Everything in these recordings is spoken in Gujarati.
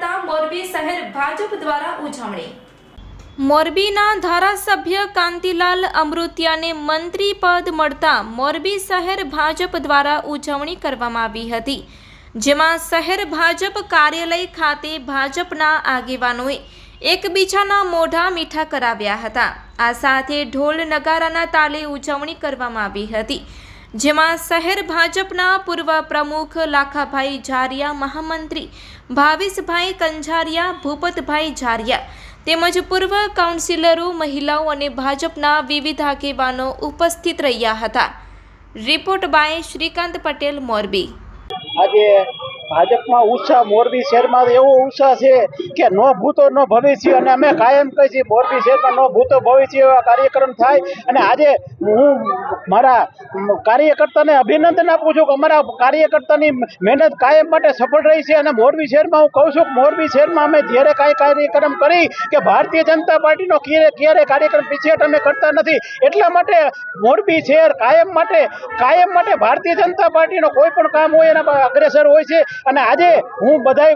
કરતા મોરબી શહેર ભાજપ દ્વારા ઉજવણી. મોરબીના ધારાસભ્ય કાંતિલાલ અમૃતિયાને મંત્રી પદ મળતા મોરબી શહેર ભાજપ દ્વારા ઉજવણી કરવામાં આવી હતી, જેમાં શહેર ભાજપ કાર્યાલય ખાતે ભાજપના આગેવાનોએ એકબીજાના મોઢા મીઠા કરાવ્યા હતા. આ સાથે ઢોલ નગારાના તાલે ઉજવણી કરવામાં આવી હતી. જેમાં શહેર ભાજપના પૂર્વ પ્રમુખ લાખાભાઈ ઝારિયા મહામંત્રી ભાવેશભાઈ કંજારિયા, ભૂપતભાઈ ઝારિયા તેમજ પૂર્વ કાઉન્સિલરો, મહિલાઓ અને ભાજપના વિવિધ આગેવાનો ઉપસ્થિત રહ્યા હતા. Report by Shrikant Patel, Morbi. આજે ભાજપમાં ઉત્સાહ મોરબી શહેરમાં એવો ઉત્સાહ છે કે નો ભૂતો, નો ભવિષ્ય, અને અમે કાયમ કહી છીએ, મોરબી શહેરમાં નો ભૂતો, ભવિષ્ય એવા કાર્યક્રમ થાય. અને આજે હું મારા કાર્યકર્તાને અભિનંદન આપું છું કે અમારા કાર્યકર્તાની મહેનત કાયમ માટે સફળ રહી છે. અને મોરબી શહેરમાં હું કહું છું કે મોરબી શહેરમાં અમે જ્યારે કાંઈ કાર્યક્રમ કરી કે ભારતીય જનતા પાર્ટીનો ક્યારે ક્યારે કાર્યક્રમ પીછેટ અમે કરતા નથી. એટલા માટે મોરબી શહેર કાયમ માટે કાયમ માટે ભારતીય જનતા પાર્ટીનો કોઈ પણ કામ હોય એના અગ્રેસર હોય છે. અને આજે હું બધાય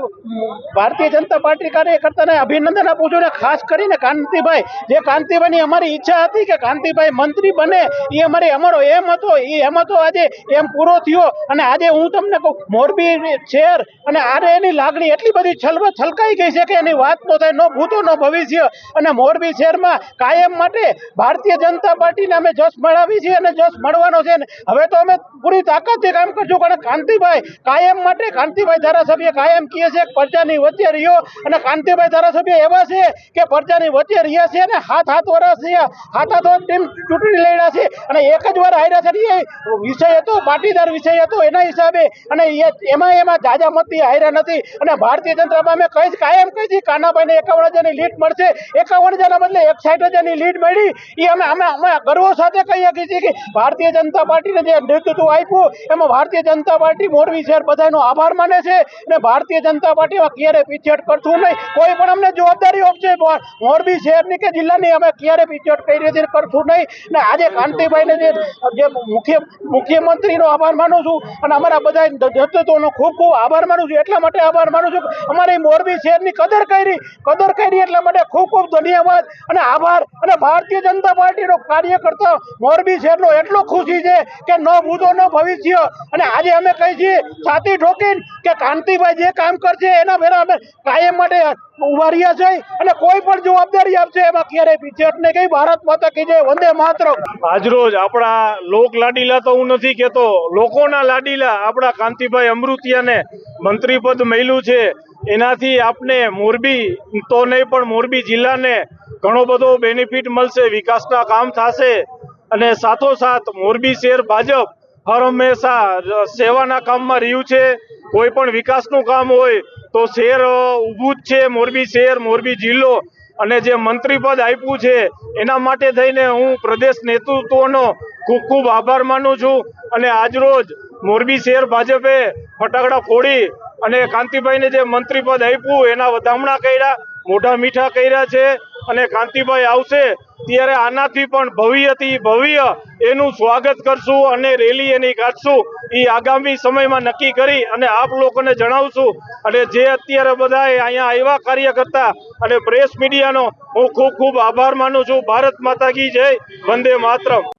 ભારતીય જનતા પાર્ટી કાર્યકર્તાને અભિનંદન આપું છું અને ખાસ કરીને કાંતિભાઈ, જે કાંતિભાઈની અમારી ઈચ્છા હતી કે કાંતિભાઈ મંત્રી બને, એ અમારી અમારો એમ હતો, એ એમ હતો આજે એમ પૂરો થયો. અને આજે હું તમને કહું, મોરબી શહેર અને આરે એની લાગણી એટલી બધી છલવ છલકાઈ ગઈ છે કે એની વાત નો થાય, નો ભૂતો, નો ભવિષ્ય. અને મોરબી શહેરમાં કાયમ માટે ભારતીય જનતા પાર્ટીને અમે જશ મળાવી છીએ અને જશ મળવાનો છે. હવે તો અમે પૂરી તાકાતથી કામ કરશું, કારણ કાંતિભાઈ કાયમ માટે કાંતિભાઈ ધારાસભ્ય કાયમ કહે છે પ્રજાની વચ્ચે રહ્યો અને કાંતિભાઈ ધારાસભ્ય એવા છે કે પ્રજાની વચ્ચે રહ્યા છે અને હાથ હાથ વરસ છે. હાથ હાથ ટીમ ચૂંટણી લડ્યા છે. અને એક જ વાર હાર્યા છે એ વિષય હતો, પાટીદાર વિષય હતો એના હિસાબે. અને એમાં એમાં જાજા મતથી હાર્યા નથી. અને ભારતીય જનતા પાર્ટી અમે કહી કાયમ કહી છીએ કાનાભાઈને એકાવન હજારની લીડ મળશે. એકાવન હજારના બદલે એકસાઠ હજારની લીડ મળી. એ અમે અમે અમે ગર્વ સાથે કહી શકીએ છીએ કે ભારતીય જનતા પાર્ટીને જે નેતૃત્વ આપ્યું, એમાં ભારતીય જનતા પાર્ટી મોરબી શહેર બધાનો આભાર માને છે અને ભારતીય જનતા પાર્ટીમાં ક્યારે પીછેહટ કરશું નહીં? કોઈ પણ અમને જવાબદારી આપશે મોરબી શહેરની કે જિલ્લાની અમે ક્યારે પીછેહટ કરી નથી કરશું નહીં? ને આજે કાંતિભાઈને જે જે મુખ્ય મુખ્યમંત્રીનો આભાર માનું છું અને અમારા બધા નેતૃત્વનો ખૂબ ખૂબ આભાર માનું છું. એટલા માટે આભાર માનું છું અમારી મોરબી શહેરની કદર કરી કદર કરી એટલા માટે ખૂબ ખૂબ ધન્યવાદ અને આભાર. અને ભારતીય જનતા પાર્ટીનો કાર્યકર્તા મોરબી શહેરનો એટલો ખુશી છે કે ન ભૂતો, ન ભવિષ્ય. અને આજે અમે કહી છીએ, છાતી ઠોકીને કે કાંતિભાઈ જે કામ કરશે એના ભેરા અમે કાયમ માટે ઊભા રહ્યા છે અને કોઈ પણ જવાબદારી આપશે એમાં ક્યારેય પીછેટ નહીં કઈ ભારત માતા કી વંદે માત્ર આજરોજ આપણા લોક લાડીલા તો હું નથી કેતો લોકોના લાડીલા આપણા કાંતિભાઈ અમૃતિયાને મંત્રી મળ્યું છે. એનાથી આપને મોરબી, તો નહીં પણ મોરબી જિલ્લાને ઘણો બધો બેનિફિટ મળશે, વિકાસના કામ થશે. અને સાથોસાથ મોરબી શહેર ભાજપ હર હંમેશા સેવાના કામમાં રહ્યું છે. કોઈ પણ વિકાસનું કામ હોય તો શહેર ઊભું જ છે, મોરબી શહેર, મોરબી જિલ્લો. અને જે મંત્રી પદ આપ્યું છે, એના માટે થઈને હું પ્રદેશ નેતૃત્વનો ખૂબ ખૂબ આભાર માનું છું. અને આજરોજ મોરબી શહેર ભાજપે ફટાકડા ફોડી અને કાંતિભાઈને જે મંત્રી પદ આપ્યું, એના વધામણા કર્યા, મોઢા મીઠા કર્યા છે. અને કાંતિભાઈ આવશે, ત્યારે આનાથી પણ ભવ્યથી ભવ્ય એનું સ્વાગત કરશું અને રેલી એની કાઢશું. એ આગામી સમયમાં નક્કી કરી અને આપ લોકોને જણાવશું. અને જે અત્યારે બધા અહીંયા આવ્યા કાર્યકર્તા અને પ્રેસ મીડિયાનો હું ખૂબ ખૂબ આભાર માનું છું. ભારત માતા કી જય, વંદે માતરમ.